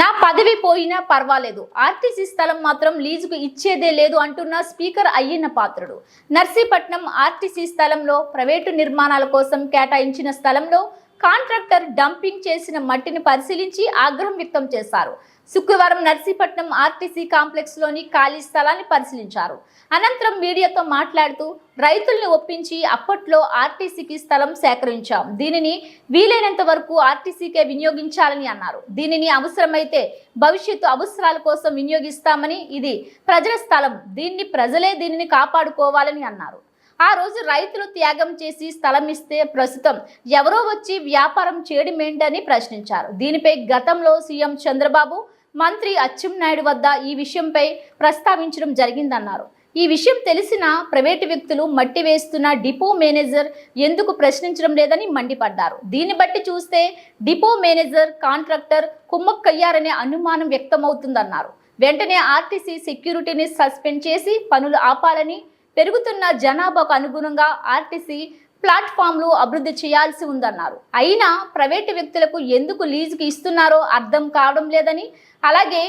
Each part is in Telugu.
నా పదవి పోయినా పర్వాలేదు. ఆర్టీసీ స్థలం మాత్రం లీజుకు ఇచ్చేదే లేదు అంటున్న స్పీకర్ అయ్యన్న పాత్రుడు. నర్సీపట్నం ఆర్టీసీ స్థలంలో ప్రైవేటు నిర్మాణాల కోసం కేటాయించిన స్థలంలో కాంట్రాక్టర్ డంపింగ్ చేసిన మట్టిని పరిశీలించి ఆగ్రహం వ్యక్తం చేశారు. శుక్రవారం నర్సీపట్నం ఆర్టీసీ కాంప్లెక్స్లోని ఖాళీ స్థలాన్ని పరిశీలించారు. అనంతరం మీడియాతో మాట్లాడుతూ రైతుల్ని ఒప్పించి అప్పట్లో ఆర్టీసీకి స్థలం సేకరించాం. దీనిని వీలైనంత వరకు ఆర్టీసీకే వినియోగించాలని అన్నారు. దీనిని అవసరమైతే భవిష్యత్తు అవసరాల కోసం వినియోగిస్తామని ఇది ప్రజల స్థలం. దీన్ని ప్రజలే దీనిని కాపాడుకోవాలని అన్నారు. ఆ రోజు రైతులు త్యాగం చేసి స్థలం ఇస్తే ప్రస్తుతం ఎవరో వచ్చి వ్యాపారం చేయడమేంటని ప్రశ్నించారు. దీనిపై గతంలో సీఎం చంద్రబాబు మంత్రి అచ్చెన్నాయుడు వద్ద ఈ విషయంపై ప్రస్తావించడం జరిగిందన్నారు. ఈ విషయం తెలిసిన ప్రైవేటు వ్యక్తులు మట్టి వేస్తున్న డిపో మేనేజర్ ఎందుకు ప్రశ్నించడం లేదని మండిపడ్డారు. దీన్ని బట్టి చూస్తే డిపో మేనేజర్ కాంట్రాక్టర్ కుమ్మక్కయ్యారనే అనుమానం వ్యక్తమవుతుందన్నారు. వెంటనే ఆర్టీసీ సెక్యూరిటీని సస్పెండ్ చేసి పనులు ఆపాలని పెరుగుతున్న జనాభాకు అనుగుణంగా ఆర్టీసీ ప్లాట్ఫామ్లు అభివృద్ధి చేయాల్సి ఉందన్నారు. అయినా ప్రైవేటు వ్యక్తులకు ఎందుకు లీజుకి ఇస్తున్నారో అర్థం కావడం లేదని అలాగే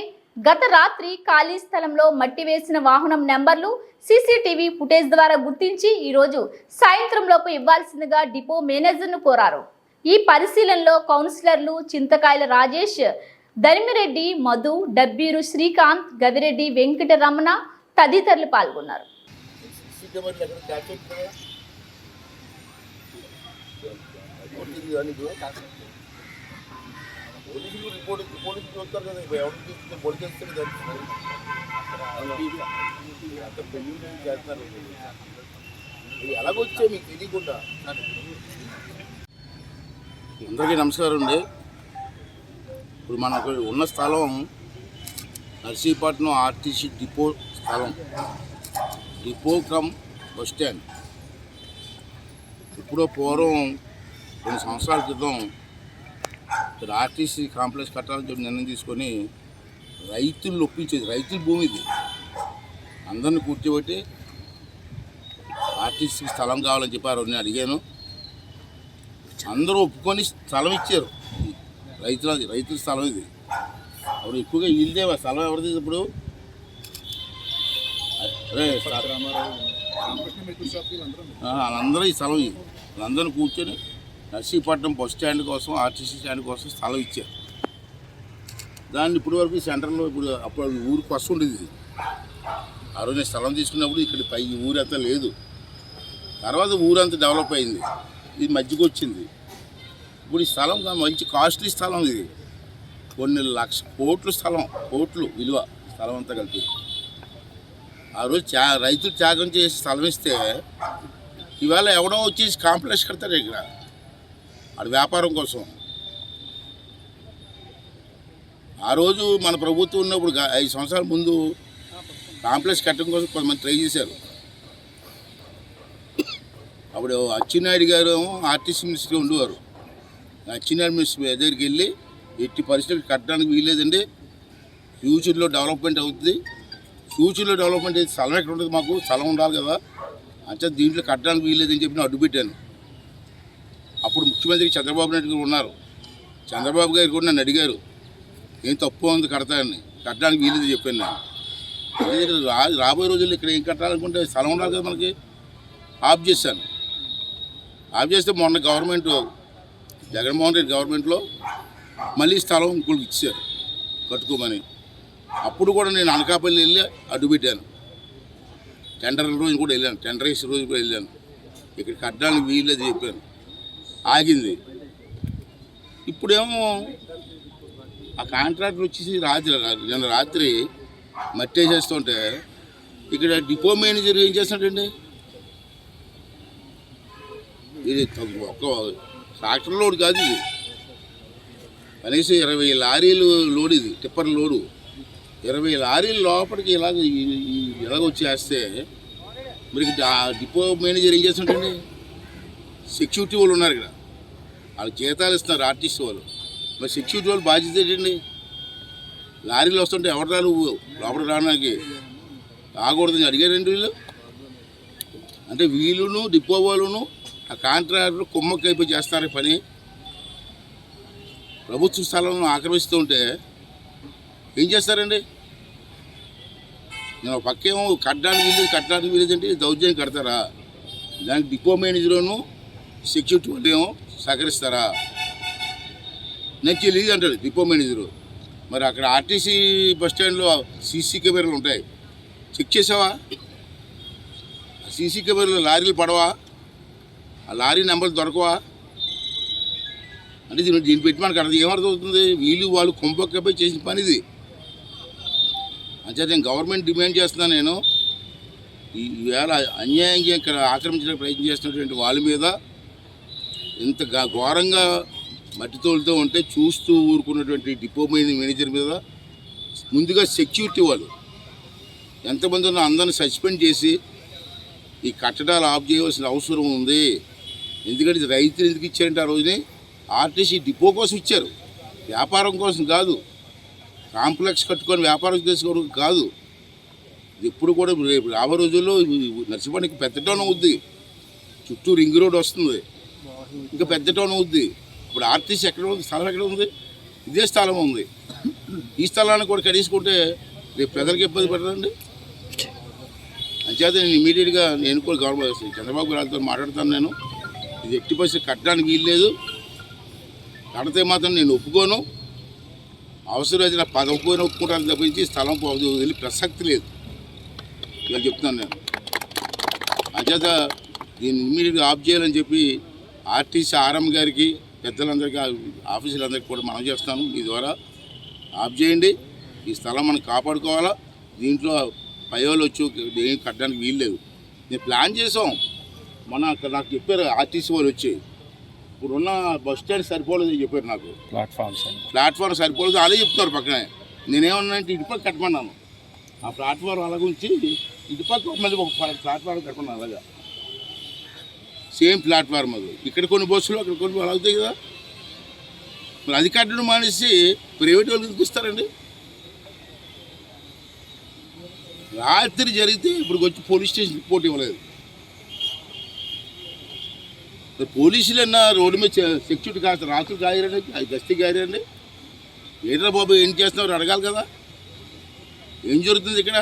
గత రాత్రి ఖాళీ స్థలంలో మట్టి వేసిన వాహనం నెంబర్లు సీసీటీవీ ఫుటేజ్ ద్వారా గుర్తించి ఈరోజు సాయంత్రంలోపు ఇవ్వాల్సిందిగా డిపో మేనేజర్ను కోరారు. ఈ పరిశీలనలో కౌన్సిలర్లు చింతకాయల రాజేష్ ధర్మిరెడ్డి మధు డబ్బీరు శ్రీకాంత్ గదిరెడ్డి వెంకటరమణ తదితరులు పాల్గొన్నారు. సీసీ కెమెరాలు ఎక్కడ పోలీసులు రిపోర్ట్ పోలీసులు చూస్తారు కదా ఇప్పుడు ఎవరు చూస్తే పొడి చేస్తే తెలుస్తుంది చేస్తున్నారు ఇది ఎలాగొచ్చే మీకు తెలియకుండా? అందరికీ నమస్కారం అండి. ఇప్పుడు మనకు ఉన్న స్థలం నర్సీపట్నం ఆర్టీసీ డిపో స్థలం. Depot cum bus stand. ఎప్పుడో పూర్వం కొన్ని సంవత్సరాల క్రితం ఇక్కడ ఆర్టీసీ కాంప్లెక్స్ కట్టాలని చెప్పి నిర్ణయం తీసుకొని రైతులు ఒప్పించేది రైతుల భూమి ఇది. అందరిని కూర్చోబెట్టి ఆర్టీసీ స్థలం కావాలని చెప్పారు నేను అడిగాను. అందరూ ఒప్పుకొని స్థలం ఇచ్చారు. రైతుల రైతుల స్థలం ఇది. అప్పుడు ఎక్కువగా వీళ్ళదే స్థలం ఎవరిది ఇప్పుడు? వాళ్ళందరూ ఈ స్థలం ఇది. వాళ్ళందరూ కూర్చొని నర్సీపట్నం బస్ స్టాండ్ కోసం ఆర్టీసీ స్టాండ్ కోసం స్థలం ఇచ్చారు. దాన్ని ఇప్పటి వరకు సెంటర్లో ఇప్పుడు అప్పుడు ఊరికి వస్తు ఉండేది ఇది. ఆ రోజు నేను స్థలం తీసుకున్నప్పుడు ఇక్కడ పై ఊరు ఊరంతా లేదు. తర్వాత ఊరంతా డెవలప్ అయింది. ఇది మధ్యకి వచ్చింది. ఇప్పుడు ఈ స్థలం మంచి కాస్ట్లీ స్థలం ఇది. కొన్ని లక్ష కోట్ల స్థలం కోట్లు విలువ స్థలం అంతా కలిపి. ఆ రోజు చా రైతులు త్యాగం చేసి స్థలం ఇస్తే ఇవాళ ఎవడో వచ్చేసి కాంప్లెక్స్ కడతారు ఇక్కడ. అది వ్యాపారం కోసం. ఆ రోజు మన ప్రభుత్వం ఉన్నప్పుడు ఐదు సంవత్సరాల ముందు కాంప్లెక్స్ కట్టడం కోసం కొంతమంది ట్రై చేశారు. అప్పుడు అచ్చెన్నాయుడు గారు ఆర్టీసీ మినిస్టర్గా ఉండేవారు. అచ్చెన్నాయుడు మినిస్టర్ దగ్గరికి వెళ్ళి ఎట్టి పరిస్థితులు కట్టడానికి వీల్లేదండి. ఫ్యూచర్లో డెవలప్మెంట్ అవుతుంది ఫ్యూచర్లో డెవలప్మెంట్ అయితే స్థలం ఎక్కడ ఉంటుంది మాకు? స్థలం ఉండాలి కదా. అంటే దీంట్లో కట్టడానికి వీల్లేదని చెప్పి నేను అడ్డు పెట్టాను అప్పుడు ముఖ్యమంత్రి చంద్రబాబు నాయుడు గారు ఉన్నారు. చంద్రబాబు గారు కూడా నన్ను అడిగారు. ఏం తప్పు ఉంది కడతానని కట్టడానికి వీలేదు చెప్పాను నేను. రా రాబోయే రోజుల్లో ఇక్కడ ఏం కట్టాలనుకుంటే స్థలం ఉండాలి కదా మనకి. ఆఫ్ చేశాను. ఆఫ్ చేస్తే మొన్న గవర్నమెంట్ జగన్మోహన్ రెడ్డి గవర్నమెంట్లో మళ్ళీ స్థలం ఇంకోటికి ఇచ్చారు కట్టుకోమని. అప్పుడు కూడా నేను అనకాపల్లి వెళ్ళి అడ్డు పెట్టాను. టెండర్ రోజు కూడా వెళ్ళాను. టెండర్ వేసే రోజు కూడా వెళ్ళాను. ఇక్కడ కట్టడానికి వీల్లేదు చెప్పాను. ఆగింది. ఇప్పుడేమో ఆ కాంట్రాక్టర్ వచ్చేసి రాత్రి నిన్న రాత్రి మట్టి చేస్తుంటే ఇక్కడ డిపో మేనేజర్ ఏం చేస్తాడండి? ఇది తగ్గు- ఒక్క ట్రాక్టర్ లోడ్ కాదు ఇది. కనీసం ఇరవై లారీలు లోడ్ ఇది టిప్పర్ లోడు. ఇరవై లారీలు లోపలికి ఇలాగ ఇలాగ వచ్చేస్తే మరి ఆ డిపో మేనేజర్ ఏం చేస్తుంటండి సెక్యూరిటీ వాళ్ళు ఉన్నారు ఇక్కడ. వాళ్ళకి జీతాలు ఇస్తున్నారు ఆర్టిస్ట్ వాళ్ళు. మరి సెక్యూరిటీ వాళ్ళు బాధ్యత ఏంటండి? లారీలు వస్తుంటే ఎవరు రా నువ్వు? లోపలికి రావడానికి. రాకూడదని అడిగారండి వీళ్ళు? అంటే వీళ్ళును డిపో వాళ్ళును ఆ కాంట్రాక్టర్ కుమ్మక్కైపోయి చేస్తారు పని? ప్రభుత్వ స్థలం ఆక్రమిస్తుంటే ఏం చేస్తారండి? నేను పక్కేమో కట్టడానికి వీలేదు కట్టడానికి వీలేదంటే దౌర్జన్యం కడతారా? దానికి డిపో మేనేజర్ను సెక్యూరిటీ వాళ్ళు ఏమో సహకరిస్తారా? నచ్చి లీజ్ అంటాడు డిపో మేనేజరు. మరి అక్కడ ఆర్టీసీ బస్ స్టాండ్లో సీసీ కెమెరాలు ఉంటాయి. చెక్ చేసావా? సీసీ కెమెరాలు లారీలు పడవా? ఆ లారీ నెంబర్ దొరకవా? అంటే దీన్ని దీన్ని పెట్టి మనకు అర్థం ఏమర్థం అవుతుంది వీళ్ళు వాళ్ళు కుంభక్కపై చేసిన పని ఇది. నేను గవర్నమెంట్ డిమాండ్ చేస్తున్నాను నేను. ఈవేళ అన్యాయంగా ఇక్కడ ఆక్రమించడానికి ప్రయత్నం చేస్తున్నటువంటి వాళ్ళ మీద ఇంత గా- ఘోరంగా మట్టితోలుతూ ఉంటే చూస్తూ ఊరుకున్నటువంటి డిపో మేనేజర్ మీద ముందుగా సెక్యూరిటీ వాళ్ళు ఎంతమంది ఉన్న అందరిని సస్పెండ్ చేసి ఈ కట్టడాలు ఆఫ్ చేయవలసిన అవసరం ఉంది. ఎందుకంటే రైతులు ఎందుకు ఇచ్చారంటే ఆ రోజునే ఆర్టీసీ డిపో కోసం ఇచ్చారు. వ్యాపారం కోసం కాదు. కాంప్లెక్స్ కట్టుకొని వ్యాపారం చేసుకోవడం కాదు. ఎప్పుడు కూడా రేపు రాబో రోజుల్లో నర్సిపడికి పెద్ద టౌన్ అవుద్ది చుట్టూ రింగ్ రోడ్ వస్తుంది. ఇంకా పెద్ద టౌన్ అవుద్ది. ఇప్పుడు ఆర్టీసీ ఎక్కడ ఉంది? స్థలం ఎక్కడ ఉంది? ఇదే స్థలం ఉంది. ఈ స్థలాన్ని కూడా కడీసుకుంటే రేపు ప్రజలకు ఇబ్బంది పడదండి అంచేత నేను ఇమీడియట్గా నేను కూడా గవర్నమెంట్ చంద్రబాబు గారితో మాట్లాడతాను నేను. ఇది ఎట్టి పరిస్థితి కట్టడానికి వీల్లేదు కడితే మాత్రం నేను ఒప్పుకోను. అవసరమైతే నా పదవి పోయిన ఒప్పుకుంటాను తప్పించి స్థలం పోదు వదిలి ప్రసక్తి లేదు. ఇలా చెప్తున్నాను నేను. అంచేత దీన్ని ఇమ్మీడియట్గా ఆఫ్ చేయాలని చెప్పి ఆర్టీసీ ఆర్ఎం గారికి పెద్దలందరికీ ఆఫీసులందరికీ కూడా మనం చేస్తాను మీ ద్వారా ఆఫ్ చేయండి. ఈ స్థలం మనం కాపాడుకోవాలా. దీంట్లో పై వాళ్ళు వచ్చి ఏం కట్టడానికి వీల్లేదు నేను ప్లాన్ చేసాం మొన్న అక్కడ నాకు చెప్పారు ఆర్టీసీ వాళ్ళు వచ్చి. ఇప్పుడున్న బస్ స్టాండ్ సరిపోలేదని చెప్పారు నాకు. ప్లాట్ఫామ్స్ అండి. ప్లాట్ఫామ్ సరిపోలేదు అదే చెప్తున్నారు పక్కనే. నేనేమన్నా అంటే ఇటుపక్క కట్టమన్నాను. ఆ ప్లాట్ఫామ్ అలాగ ఉంచి ఇటుపక్క మళ్ళీ ఒక ప్లా- ప్లాట్ఫామ్ కట్టమన్నాను అలాగా. సేమ్ ప్లాట్ఫామ్ అది. ఇక్కడ కొన్ని బస్సులు అక్కడ కొన్ని అవుతాయి కదా. మరి అధికారులను మానేసి ప్రైవేట్ వాళ్ళు ఎందుకు రాత్రి జరిగితే ఇప్పుడు వచ్చి పోలీస్ స్టేషన్ రిపోర్ట్ ఇవ్వలేదు. పోలీసులు పోలీసులన్నా రోడ్డు మీద సెక్యూరిటీ కాస్త రాత్రులు కాయరండి అది గస్తీ కాయరండి ఏంట్రా బాబు ఏం చేస్తున్నారు అడగాలి కదా. ఏం జరుగుతుంది ఇక్కడ?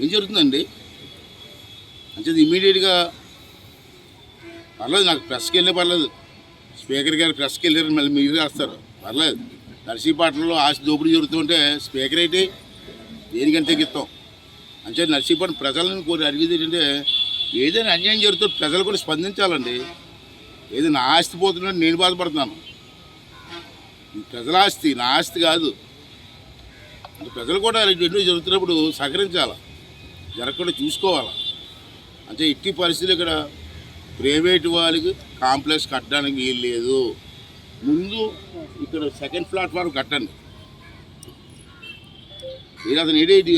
ఏం జరుగుతుందండి? అంటే ఇమీడియట్గా పర్లేదు నాకు ప్రెస్కి వెళ్ళే పర్లేదు. స్పీకర్ గారు ప్రెస్కి వెళ్ళారు మళ్ళీ మీరు రాస్తారు పర్లేదు. నర్సీపట్నంలో ఆస్తి దోపిడీ జరుగుతుంటే స్పీకర్ అయితే దేనికంటే గిత్తాం. అంటే నర్సీపట్నం ప్రజలను కోరి అడిగేది ఏంటంటే ఏదైనా అన్యాయం జరుగుతుంటే ప్రజలు కూడా స్పందించాలండి. ఏదో నా ఆస్తి పోతున్నట్టు నేను బాధపడుతున్నాను. ప్రజల ఆస్తి నా ఆస్తి కాదు. ప్రజలు కూడా రెండు జరుగుతున్నప్పుడు సహకరించాలి? జరగకుండా చూసుకోవాలి? అంటే ఇట్టి పరిస్థితులు ఇక్కడ ప్రైవేట్ వాళ్ళకి కాంప్లెక్స్ కట్టడానికి వీలు లేదు. ముందు ఇక్కడ సెకండ్ ప్లాట్ఫామ్ కట్టండి. ఇది అతను ఏడేటి